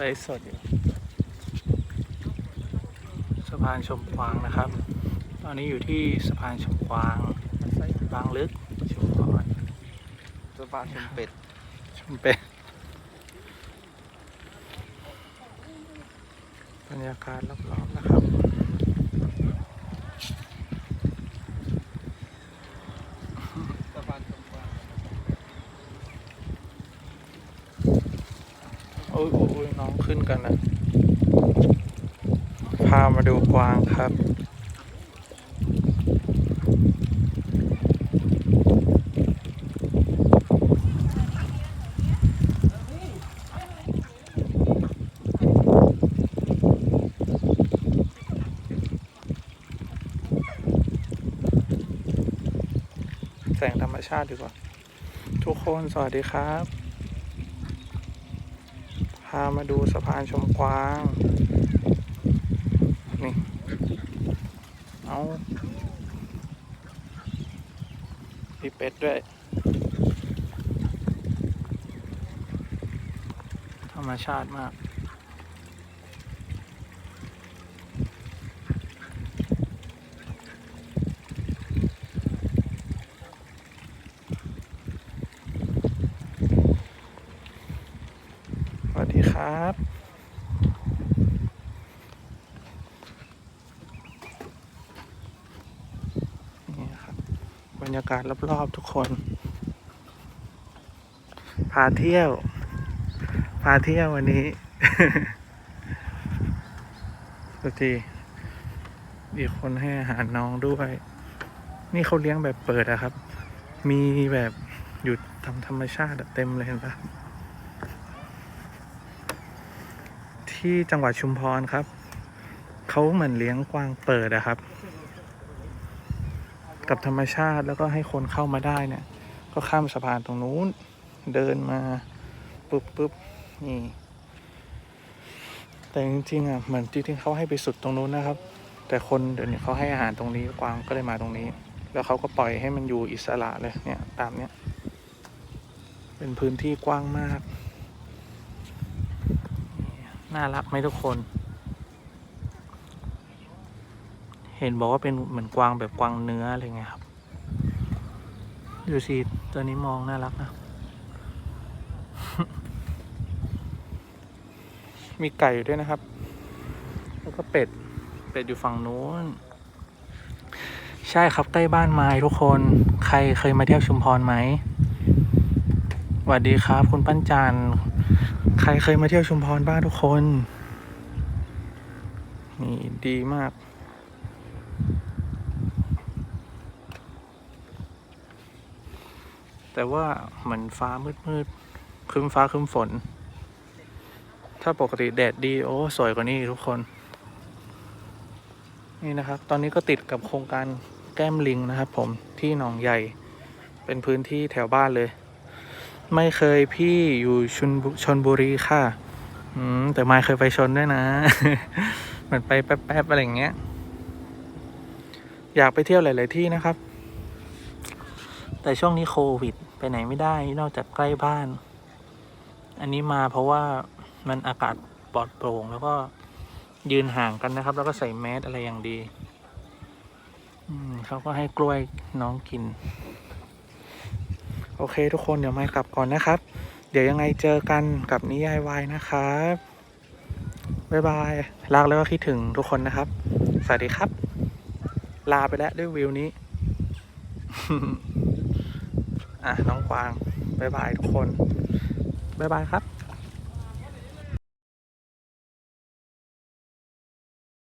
ไลฟ์สดอยู่สะพานชมกวางนะครับ ตอนนี้อยู่ที่สะพานชมกวางบางลึกชุมพรสปาชมเป็ดชมเป็นบรรยากาศรอบๆนะครับ สะพานชมกวาง โอ้ยโอ้ยโอ้ยน้องขึ้นกันนะพามาดูกวางครับแสงธรรมชาติดีกว่า ทุกคนสวัสดีครับ พามาดูสะพานชมกวาง นี่ เอามีเป็ดด้วยธรรมชาติมาก สวัสดีครับ นี่ครับ บรรยากาศรอบๆทุกคน พาเที่ยว พาเที่ยววันนี้สวัสดีมีคนให้อาหารน้องด้วย นี่เขาเลี้ยงแบบเปิดอะครับ มีแบบอยู่ทำธรรมชาติเต็มเลยเห็นปะ ที่จังหวัดชุมพรครับ เขาเหมือนเลี้ยงกวางเปิดอะครับ กับธรรมชาติแล้วก็ให้คนเข้ามาได้เนี่ย ก็ข้ามสะพานตรงนู้น เดินมาปุ๊บปุ๊บนี่ แต่จริงๆอะเหมือนจริงๆเขาให้ไปสุดตรงนู้นนะครับ แต่คนเดี๋ยวนี้เขาให้อาหารตรงนี้กวางก็เลยมาตรงนี้ แล้วเขาก็ปล่อยให้มันอยู่อิสระเลยเนี่ย ตามเนี้ยเป็นพื้นที่กว้างมาก น่ารักไหมทุกคน เห็นบอกว่าเป็นเหมือนกวางแบบกวางเนื้ออะไรเงี้ยครับ ดูสิตัวนี้มองน่ารักนะ มีไก่อยู่ด้วยนะครับ แล้วก็เป็ด เป็ดอยู่ฝั่งนู้น ใช่ครับใกล้บ้านไม้ทุกคน ใครเคยมาเที่ยวชุมพรไหมสวัสดีครับ คุณปั้นจันทร์ ใครเคยมาเที่ยวชุมพรบ้างทุกคน นี่ดีมาก แต่ว่าเหมือนฟ้ามืดมืดๆคึ้มฟ้าคึ้มฝน ถ้าปกติแดดดีโอ้สวยกว่านี้ทุกคน นี่นะครับ ตอนนี้ก็ติดกับโครงการแก้มลิงนะครับผมที่หนองใหญ่ เป็นพื้นที่แถวบ้านเลย ไม่เคยพี่อยู่ชนบุชนบุรีค่ะ อืมแต่ไม่เคยไปชนด้วยนะ เหมือนไปแป๊บๆอะไรอย่างเงี้ย อยากไปเที่ยวหลาย ๆ ที่นะครับ แต่ช่วงนี้โควิด ไปไหนไม่ได้นอกจากใกล้บ้าน อันนี้มาเพราะว่ามันอากาศปลอดโปร่งแล้วก็ยืนห่างกันนะครับ แล้วก็ใส่แมสอะไรอย่างดี อืมเขาก็ให้กล้วยน้องกิน โอเคทุกคนเดี๋ยวไม่กลับก่อนนะครับ เดี๋ยวยังไงเจอกันกับนิยายวายนะครับบ๊ายบายรักแล้วก็คิดถึงทุกคนนะครับ สวัสดีครับ ลาไปแล้วด้วยวิวนี้ อะน้องกวางบ๊ายบายทุกคนบ๊ายบายครับ